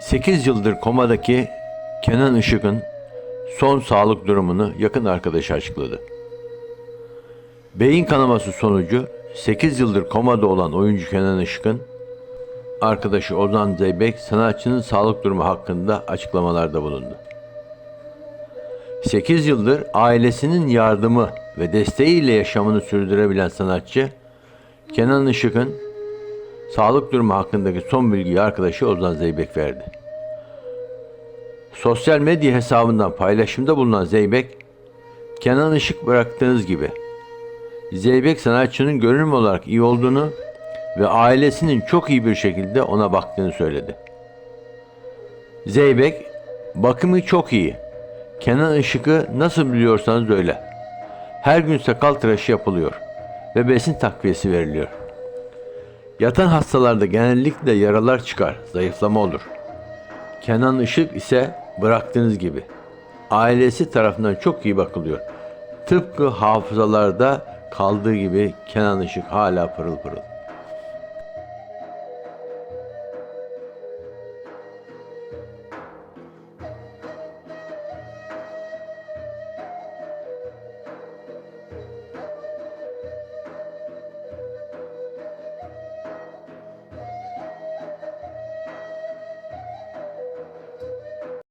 8 yıldır komadaki Kenan Işık'ın son sağlık durumunu yakın arkadaşı açıkladı. Beyin kanaması sonucu 8 yıldır komada olan oyuncu Kenan Işık'ın arkadaşı Ozan Zeybek sanatçının sağlık durumu hakkında açıklamalarda bulundu. 8 yıldır ailesinin yardımı ve desteğiyle yaşamını sürdürebilen sanatçı Kenan Işık'ın sağlık durumu hakkındaki son bilgiyi arkadaşı Ozan Zeybek verdi. Sosyal medya hesabından paylaşımda bulunan Zeybek, Kenan Işık bıraktığınız gibi Zeybek sanatçının görünüm olarak iyi olduğunu ve ailesinin çok iyi bir şekilde ona baktığını söyledi. Zeybek, bakımı çok iyi. Kenan Işık'ı nasıl biliyorsanız öyle. Her gün sakal tıraşı yapılıyor ve besin takviyesi veriliyor. Yatan hastalarda genellikle yaralar çıkar, zayıflama olur. Kenan Işık ise bıraktığınız gibi ailesi tarafından çok iyi bakılıyor. Tıpkı hafızalarda kaldığı gibi Kenan Işık hala pırıl pırıl.